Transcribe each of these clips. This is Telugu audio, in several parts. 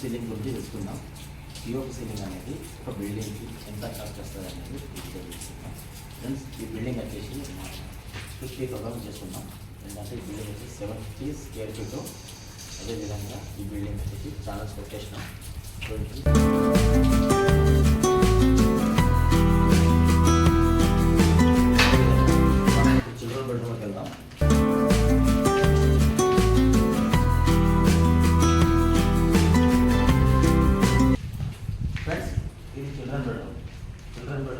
సీలింగ్ గురించి తెలుసుకుందాం. పిఓపి సీలింగ్ అనేది ఒక బిల్డింగ్కి ఎంత కాస్ట్ వస్తుంది అనేది తెలుసుకుందాం. ఫ్రెండ్స్ ఈ బిల్డింగ్ వచ్చేసి ఫిఫ్టీ థౌసండ్ చేసుకున్నాం ఎందుకంటే ఈ బిల్డింగ్ వచ్చి సెవెంటీ స్క్వేర్ ఫీట్ అదేవిధంగా ఈ బిల్డింగ్ వచ్చేసి చాలా expectation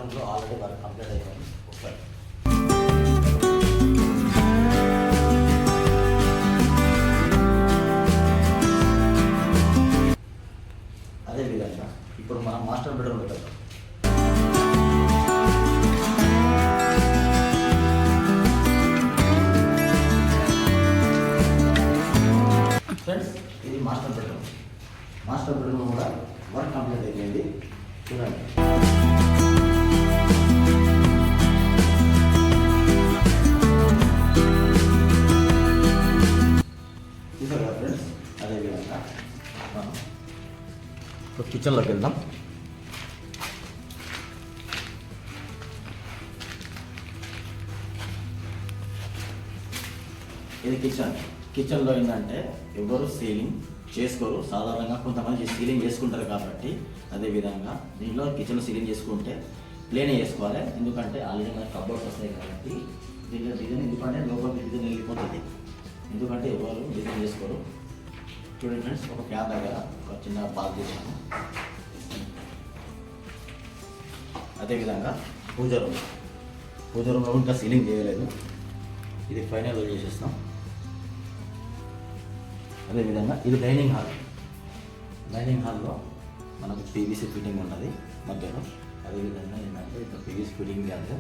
children already work complete అయిపోయింది ఒకసారి. అదేవిధంగా ఇప్పుడు మనం మాస్టర్ బెడ్రూమ్ వెళ్తాం ఫ్రెండ్స్ ఇది మాస్టర్ బెడ్రూమ్. మాస్టర్ బెడ్రూమ్ కూడా వర్క్ కంప్లీట్ అయిపోయింది. చూడండి. కిచెన్లోకి వెళ్దాం. ఇది కిచెన్. కిచెన్లో ఏంటంటే ఎవరు సీలింగ్ చేసుకోరు. సాధారణంగా కొంతమంది సీలింగ్ చేసుకుంటారు కాబట్టి అదేవిధంగా దీంట్లో కిచెన్ సీలింగ్ చేసుకుంటే ప్లేన్ చేసుకోవాలి. ఎందుకంటే ఆల్రెడీ మనకి కబోర్డ్స్ వస్తాయి కాబట్టి దీంట్లో డిజైన్ ఎందుకంటే లోపలికి డిజైన్ వెళ్ళిపోతుంది. ఎందుకంటే ఎవరు డిజైన్ చేసుకోరు. చూడండి ఫ్రెండ్స్ ఒక క్యాబ్ దగ్గర ఒక చిన్న బాల్ చేశాను. అదేవిధంగా పూజ రూమ్. పూజ రూమ్లో ఇంకా సీలింగ్ చేయలేదు. ఇది ఫైనల్ చేసేస్తాం. అదేవిధంగా ఇది డైనింగ్ హాల్ డైనింగ్ హాల్లో మనకు పీవీసీ ఫిట్టింగ్ ఉన్నది మధ్యలో. అదేవిధంగా ఏంటంటే ఇక్కడ పీవీసీ ఫిట్టింగ్ కాదు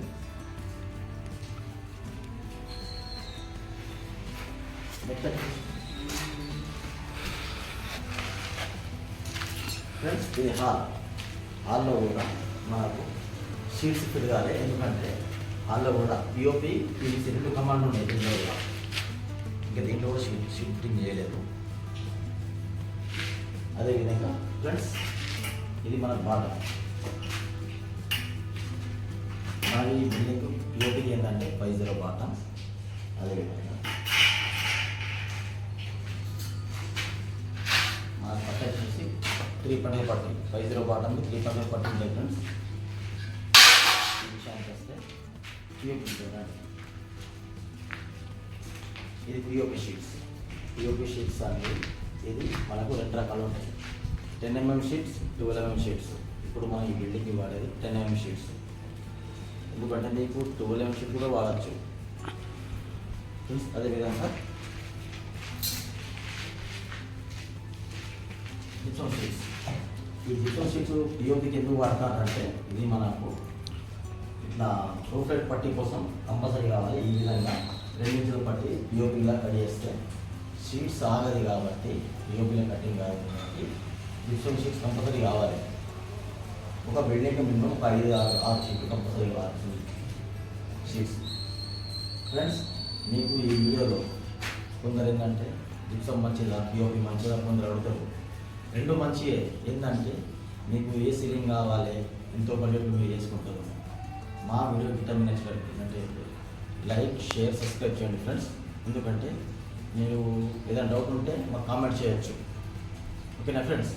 ఫ్రెండ్స్ ఇది హాల్ హాల్లో కూడా మనకు షీట్స్ పెరగాలి ఎందుకంటే హాల్లో కూడా పిఓపి పీవీసీ రెండు కమాండ్ ఉన్నాయి. దీంట్లో కూడా. ఇంకా దీంట్లో కూడా షిఫ్ట్ షిఫ్టింగ్ చేయలేదు. అదేవిధంగా ఫ్రెండ్స్ ఇది మన బాటం. మన ఈ బిల్డింగ్ పిఓపికి ఏంటంటే ఫైవ్ జీరో బాటం. అదేవిధంగా మన పట్ట వచ్చేసి త్రీ పండుగ పట్టి ఫైవ్ జీరో బాటమ్ త్రీ పండుగ పట్టి ఫ్రెండ్స్ ఈ విషయానికి వస్తే పిఓపి చూడండి ఇది పిఓపి షీట్స్ పిఓపి షీట్స్ అనేది ఇది మనకు రెండు రకాలు ఉంటాయి. Ten MM sheets twelve MM sheets ఇప్పుడు మనం ఈ బిల్డింగ్కి వాడేది టెన్ ఎంఎం షీట్స్ ఎందుకంటే మీకు ట్వెల్వ్ ఎంఎం షీట్ కూడా వాడచ్చు. అదేవిధంగా జిప్సం షీట్స్ ఈ జిప్సం షీట్స్ పిఓపికి ఎందుకు వాడతారంటే ఇది మనకు ఇట్లా సోఫ్ట్వేర్ పట్టీ కోసం కంపల్సరీ కావాలి. ఈ విధంగా రెండింటిలో పట్టి పిఓపిగా కట్ చేస్తే షీట్స్ ఆగదు కాబట్టి పిఓపిలో కటింగ్ కాదు కాబట్టి డిఫరెంట్ షీట్స్ కంపల్సరీ కావాలి. ఒక బిల్డింగ్ మినిమం ఒక ఐదు ఆరు ఆరు షీట్లు కంపల్సరీ కావచ్చు షీట్స్ ఫ్రెండ్స్ మీకు ఈ వీడియోలో కొందరు ఏంటంటే జిప్సం మంచిదా పిఓపి మంచిదా కొందరు అడుగుతారు. రెండు మంచి ఏంటంటే మీకు ఏ సీలింగ్ కావాలి ఎంతో బడ్జెట్ మీరు చేసుకుంటారు మా వీడియో విటమిన్ అంటే లైక్ షేర్ సబ్స్క్రైబ్ చేయండి ఫ్రెండ్స్. ఎందుకంటే మీరు ఏదైనా డౌట్ ఉంటే మాకు కామెంట్ చేయొచ్చు. ఓకేనా ఫ్రెండ్స్?